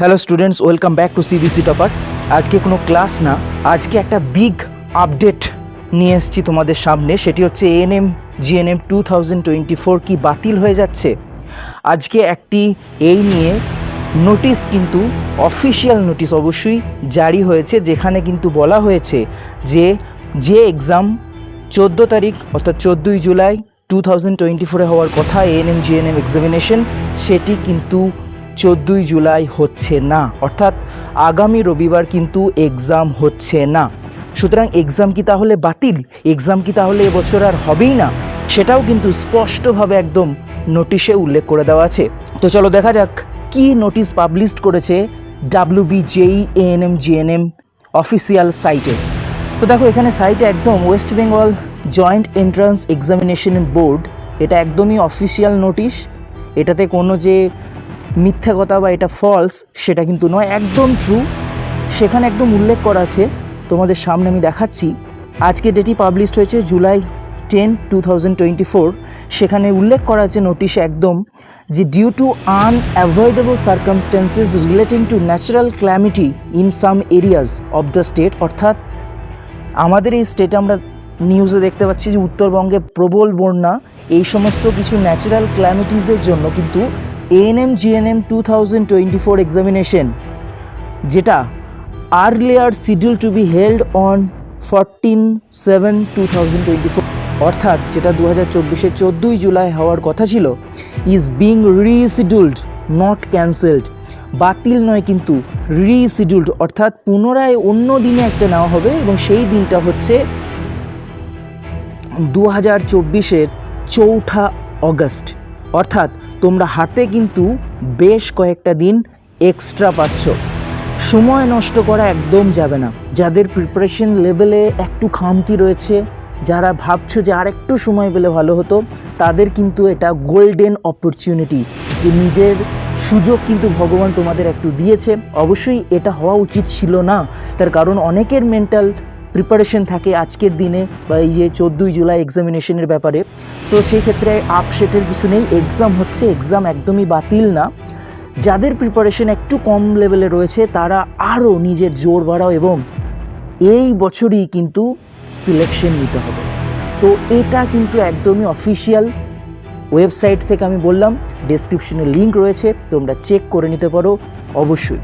Hello students welcome back to CBC topper আজকে কোনো class না, আজকে একটা বিগ আপডেট নিয়ে এসেছি তোমাদের সামনে। সেটি হচ্ছে ANM GNM two thousand twenty four কি বাতিল হয়ে যাচ্ছে। আজকে একটি এই নিয়ে নোটিশ কিন্তু অফিসিয়াল নোটিশ অবশ্যই জারি হয়েছে, যেখানে কিন্তু বলা হয়েছে যে যে এক্সাম চোদ্দ তারিখ অর্থাৎ চোদ্দোই জুলাই টু থাউজেন্ড টোয়েন্টি ফোরে হওয়ার কথা এএনএম জিএনএম এক্সামিনেশন সেটি কিন্তু চোদ্দোই জুলাই হচ্ছে না। অর্থাৎ আগামী রবিবার কিন্তু এক্সাম হচ্ছে না। সুতরাং এক্সাম কি তাহলে বাতিল? এক্সাম কি তাহলে এবছর আর হবেই না? সেটাও কিন্তু স্পষ্টভাবে একদম নোটিশে উল্লেখ করে দেওয়া আছে। তো চলো দেখা যাক কি নোটিশ পাবলিশ করেছে W B JEE ANM GNM official সাইটে তো দেখো, এখানে সাইটে একদম West Bengal joint entrance examination board এটা একদমই অফিসিয়াল নোটিশ এটাতে কোনো যে মিথ্যা কথা বা এটা ফলস সেটা কিন্তু নয়, একদম ট্রু সেখানে একদম উল্লেখ করা আছে, তোমাদের সামনে আমি দেখাচ্ছি। আজকে ডেটি পাবলিশড হয়েছে July ten two thousand twenty four সেখানে উল্লেখ করা আছে নোটিশে একদম যে due to unavoidable circumstances relating to natural calamity in some areas of the state অর্থাৎ আমাদের এই স্টেটে আমরা নিউজে দেখতে পাচ্ছি যে উত্তরবঙ্গে প্রবল বন্যা, এই সমস্ত কিছু ন্যাচারাল ক্ল্যামিটিসের জন্য কিন্তু ANM GNM two thousand twenty four examination যেটা earlier schedule to be held on fourteen seven two thousand twenty four অর্থাৎ যেটা দু হাজার চব্বিশে চোদ্দোই জুলাই হওয়ার কথা ছিল is being rescheduled not cancelled বাতিল নয় কিন্তু রিশিডিউল্ড অর্থাৎ পুনরায় অন্য দিনে একটা নেওয়া হবে এবং সেই দিনটা হচ্ছে দু হাজার চব্বিশের চৌঠা অগস্ট। অর্থাৎ তোমরা হাতে কিন্তু বেশ কয়েকটা দিন এক্সট্রা পাচ্ছ। সময় নষ্ট করা একদম যাবে না। যাদের প্রিপারেশন লেভেলে একটু খামতি রয়েছে, যারা ভাবছ যে আর একটু সময় পেলে ভালো হতো, তাদের কিন্তু এটা গোল্ডেন অপরচুনিটি যে নিজের সুযোগ কিন্তু ভগবান তোমাদের একটু দিয়েছে। অবশ্যই এটা হওয়া উচিত ছিল না। তার কারণ অনেকের মেন্টাল প্রিপারেশন থাকে আজকের দিনে বা এই যে চোদ্দোই জুলাই এক্সামিনেশনের ব্যাপারে। তো সেই ক্ষেত্রে আপসেটের কিছু নেই। এক্সাম হচ্ছে এক্সাম একদমই বাতিল না। যাদের প্রিপারেশন একটু কম লেভেলে রয়েছে, তারা আরও নিজের জোর বাড়াও এবং এই বছরই কিন্তু সিলেকশন নিতে হবে। তো এটা কিন্তু একদমই অফিসিয়াল ওয়েবসাইট থেকে আমি বললাম। ডেসক্রিপশনে লিঙ্ক রয়েছে, তোমরা চেক করে নিতে পারো। অবশ্যই।